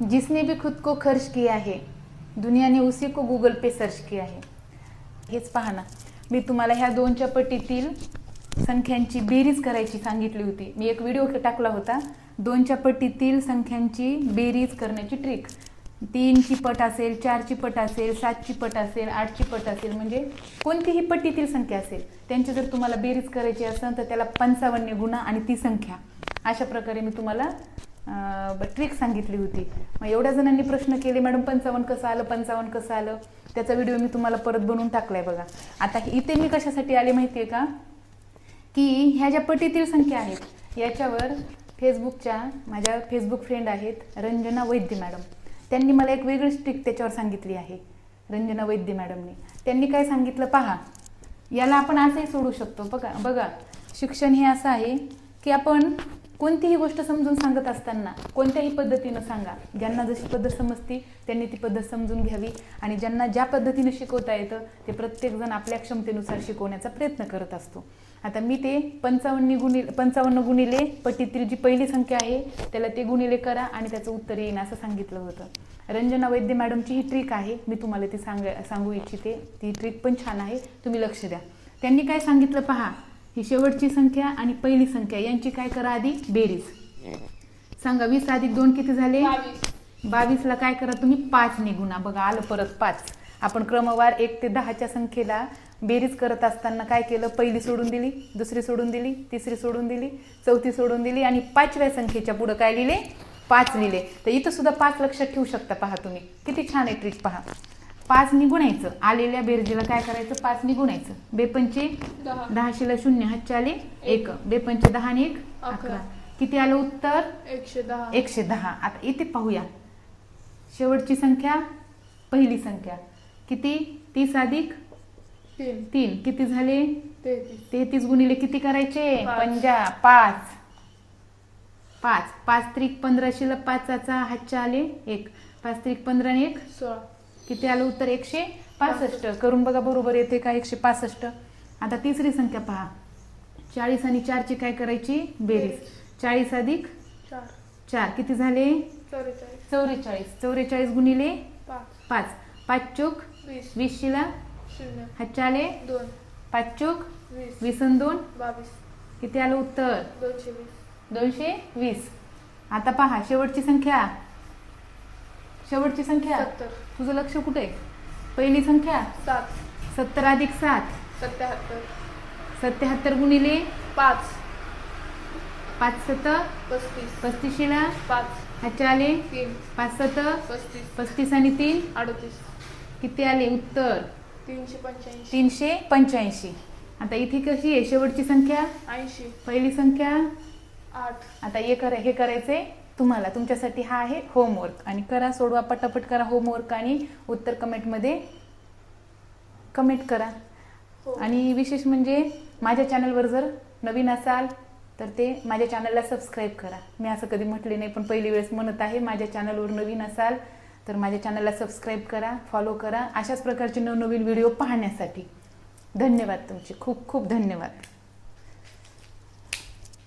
जिसने भी खुद को खर्च किया है दुनिया ने उसी को गूगल पे सर्च किया है हेच पहा ना. मी तुम्हाला ह्या दोनच्या पट्टीतील संख्यांची बेरीज करायची सांगितली होती. मी एक व्हिडिओ टाकला होता. दोनच्या पट्टीतील संख्यांची बेरीज करण्याची ट्रिक तीनची पट असेल चारची पट असेल सातची पट असेल आठची पट असेल म्हणजे कोणतीही पट्टीतील संख्या असेल त्यांची जर तुम्हाला बेरीज करायची असेल तर त्याला पंचावन्न गुणा आणि ती संख्या. अशा प्रकारे मी तुम्हाला ट्रिक सांगितली होती. मग एवढ्या जणांनी प्रश्न केले मॅडम पंचावन्न कसं आलं? पंचावन्न कसं आलं? त्याचा व्हिडिओ मी तुम्हाला परत बनवून टाकलाय बघा. आता इथे मी कशासाठी आले माहिती आहे का? की ह्या ज्या पटीतील संख्या आहेत याच्यावर फेसबुकच्या माझ्या फेसबुक फ्रेंड आहेत रंजना वैद्य मॅडम. त्यांनी मला एक वेगळीच ट्रिक त्याच्यावर सांगितली आहे रंजना वैद्य मॅडमने. त्यांनी काय सांगितलं पहा. याला आपण असंही सोडू शकतो. बघा बघा. शिक्षण हे असं आहे की आपण कोणतीही गोष्ट समजून सांगत असताना कोणत्याही पद्धतीनं सांगा. ज्यांना जशी पद्धत समजती त्यांनी ती पद्धत समजून घ्यावी. आणि ज्यांना ज्या पद्धतीनं शिकवता येतं ते प्रत्येकजण आपल्या क्षमतेनुसार शिकवण्याचा प्रयत्न करत असतो. आता मी ते पंचावन्न गुणिले पंचावन्न गुणिले पट्टीतील जी पहिली संख्या आहे त्याला ते गुणिले करा आणि त्याचं उत्तर येईन असं सांगितलं होतं. रंजना वैद्य मॅडमची ही ट्रिक आहे. मी तुम्हाला ती सांग सांगू इच्छिते. ती ट्रिक पण छान आहे. तुम्ही लक्ष द्या. त्यांनी काय सांगितलं पहा? ही शेवटची संख्या आणि पहिली संख्या. यांची काय करा आधी? बेरीज. सांगा वीस अधिक दोन किती झाले? बावीस. बावीसला काय करा तुम्ही? पाच निघुणा बघा आलं परत पाच. आपण क्रमवार एक ते दहाच्या संख्येला बेरीज करत असताना काय केलं? पहिली सोडून दिली दुसरी सोडून दिली तिसरी सोडून दिली चौथी सोडून दिली आणि पाचव्या संख्येच्या पुढं काय लिहिले? पाच लिहिले. तर इथं सुद्धा पाच लक्षात ठेवू शकता पहा तुम्ही. किती छान आहे ट्रिक पहा. पाच निगुणायचं आलेल्या बेरजेला काय करायचं? पाच निगुणायचं बेपंचे दहा. दहाशीला शून्य हातचे आले एक. बेपंचे दहा आणि एक अकरा. अकरा. किती आलं उत्तर? एकशे दहा. एकशे दहा. आता इथे पाहूया. शेवटची संख्या पहिली संख्या. किती? तीस अधिक तीन. तीन. किती झाले? तेहतीस. तेहतीस गुणिले किती करायचे? पाच. पंजा. पाच. पाच. पाच त्रिक पंधराशेला पाचाचा हातच्या आले एक. पाच त्रिक पंधरा आणि एक? सोळा. किती आलं उत्तर? एकशे पासष्ट. करून बघा बरोबर येते का? एकशे पासष्ट. आता तिसरी संख्या पहा. चाळीस आणि चारची काय करायची? बेरीज. चाळीस अधिक चार. चार. किती झाले? चौवेचाळीस. चौवेचाळीस. गुणिले पाच. पाच. चोक वीस. आले दोन. पाच चोक वीस. वीस आणि दोन बावीस. किती आलं उत्तर? दोनशे वीस. दोनशे वीस. आता पहा शेवटची संख्या. शेवटची संख्या. सत्तर. तुझं लक्ष कुठे? आहे? पहिली संख्या? सात. सत्तर अधिक सात. सत्याहत्तर. सत्याहत्तर गुणिले पाच. पाच सत पस्तीस. पस्तीसशेला. पाच. हातच्या आले तीन. पाच सत पस्तीस. पस्तीस आणि तीन. अडतीस. किती आले? उत्तर. तीनशे पंच्याऐंशी. तीनशे पंच्याऐंशी. आता इथे कशी आहे? शेवटची संख्या. ऐंशी. पहिली संख्या. आठ. आता हे करा हे करायचंय तुम्हाला तुमच्यासाठी हा आहे होमवर्क आणि करा सोडवा पटापट करा होमवर्क आणि उत्तर कमेंटमध्ये कमेंट करा. हो. आणि विशेष म्हणजे माझ्या चॅनलवर जर नवीन असाल तर ते माझ्या चॅनलला सबस्क्राईब करा. मी असं कधी म्हटले नाही पण पहिली वेळेस म्हणत आहे माझ्या चॅनलवर नवीन असाल तर माझ्या चॅनलला सबस्क्राईब करा फॉलो करा. अशाच प्रकारचे नवनवीन व्हिडिओ पाहण्यासाठी. धन्यवाद तुमचे. खूप खूप धन्यवाद.